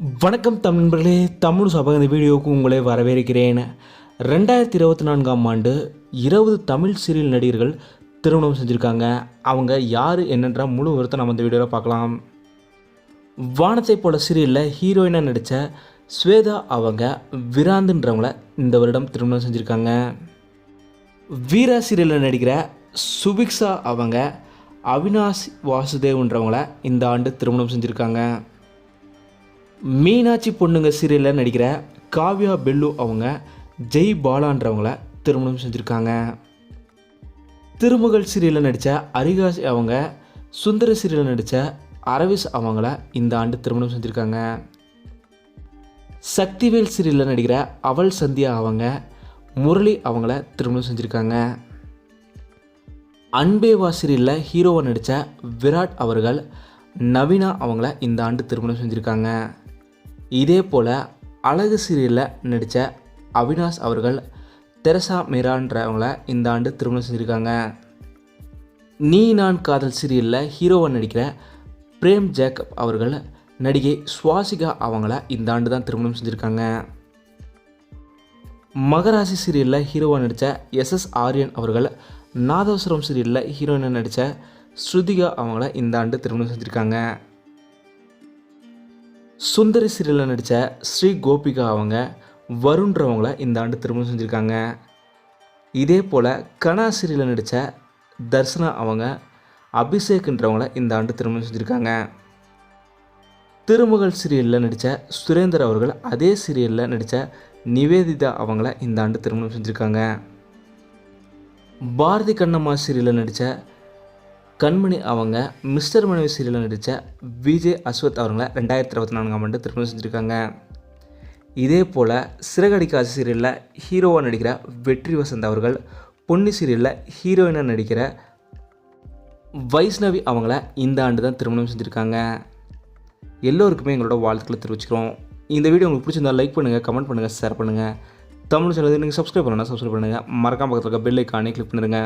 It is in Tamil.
வணக்கம் தமிழ் நண்பர்களே தமிழ் சபக இந்த வீடியோவுக்கு உங்களை வரவேற்கிறேன். ரெண்டாயிரத்தி இருபத்தி நான்காம் ஆண்டு இருபது தமிழ் சீரியல் நடிகர்கள் திருமணம் செஞ்சுருக்காங்க. அவங்க யார் என்னன்ற முழு விவரத்தை நம்ம இந்த வீடியோவில் பார்க்கலாம். வானத்தை போல சீரியலில் ஹீரோயினாக நடித்த ஸ்வேதா அவங்க விராந்துன்றவங்கள இந்த வருடம் திருமணம் செஞ்சுருக்காங்க. வீரா சீரியலில் நடிக்கிற சுபிக்ஷா அவங்க அவினாஷ் வாசுதேவ்ன்றவங்கள இந்த ஆண்டு திருமணம் செஞ்சுருக்காங்க. மீனாட்சி பொண்ணுங்க சீரியலில் நடிக்கிற காவ்யா பெல்லு அவங்க ஜெய் பாலான்றவங்கள திருமணம் செஞ்சுருக்காங்க. திருமகள் சீரியலில் நடித்த அரிகாசி அவங்க சுந்தர சீரியலில் நடித்த அரவிஸ் அவங்கள இந்த ஆண்டு திருமணம் செஞ்சுருக்காங்க. சக்திவேல் சீரியலில் நடிக்கிற அவள் சந்தியா அவங்க முரளி அவங்கள திருமணம் செஞ்சுருக்காங்க. அன்பேவா சீரியலில் ஹீரோவாக நடித்த விராட் அவர்கள் நவீனா அவங்கள இந்த ஆண்டு திருமணம் செஞ்சுருக்காங்க. இதே போல் அழகு சீரியலில் நடித்த அவினாஷ் அவர்கள் தெரசா மீரான்றவங்கள இந்த ஆண்டு திருமணம் செஞ்சுருக்காங்க. நீ நான் காதல் சீரியலில் ஹீரோவாக நடிக்கிற பிரேம் ஜேக்கப் அவர்கள் நடிகை சுவாசிகா அவங்கள இந்த ஆண்டு தான் திருமணம் செஞ்சுருக்காங்க. மகராசி சீரியலில் ஹீரோவாக நடித்த எஸ்எஸ் ஆரியன் அவர்கள் நாதவசரம் சீரியலில் ஹீரோயினாக நடித்த ஸ்ருதிகா அவங்கள இந்த ஆண்டு திருமணம் செஞ்சுருக்காங்க. சுந்தரி சீரியலில் நடித்த ஸ்ரீ கோபிகா அவங்க வருன்றவங்கள இந்த ஆண்டு திருமணம் செஞ்சுருக்காங்க. இதே போல் கனா சீரியலில் நடித்த தர்சனா அவங்க அபிஷேக்ன்றவங்கள இந்த ஆண்டு திருமணம் செஞ்சுருக்காங்க. திருமகள் சீரியலில் நடித்த சுரேந்தர் அவர்கள் அதே சீரியலில் நடித்த நிவேதிதா அவங்கள இந்த ஆண்டு திருமணம் செஞ்சுருக்காங்க. பாரதி கண்ணம்மா சீரியலில் நடித்த கண்மணி அவங்க மிஸ்டர் மனைவி சீரியலில் நடித்த விஜய் அஸ்வத் அவங்களை ரெண்டாயிரத்தி இருபத்தி நான்காம் ஆண்டு திருமணம் செஞ்சுருக்காங்க. இதே போல் சிறகடிக்காசி சீரியலில் ஹீரோவாக நடிக்கிற வெற்றி வசந்த் அவர்கள் பொன்னி சீரியலில் ஹீரோயினாக நடிக்கிற வைஷ்ணவி அவங்கள இந்த ஆண்டு தான் திருமணம் செஞ்சுருக்காங்க. எல்லோருக்குமே எங்களோட வாழ்த்துக்களை தெரிவிச்சுக்கிறோம். இந்த வீடியோ உங்களுக்கு பிடிச்சிருந்தா லைக் பண்ணுங்கள் கமெண்ட் பண்ணுங்கள் ஷேர் பண்ணுங்கள் தமிழ் சேனல் நீங்கள் சப்ஸ்கிரைப் பண்ணலாம் சப்ஸ்கிரைப் பண்ணுங்கள் மறக்காம பக்கத்தில் இருக்க பெல் ஐக்கானே கிளிக் பண்ணிடுங்க.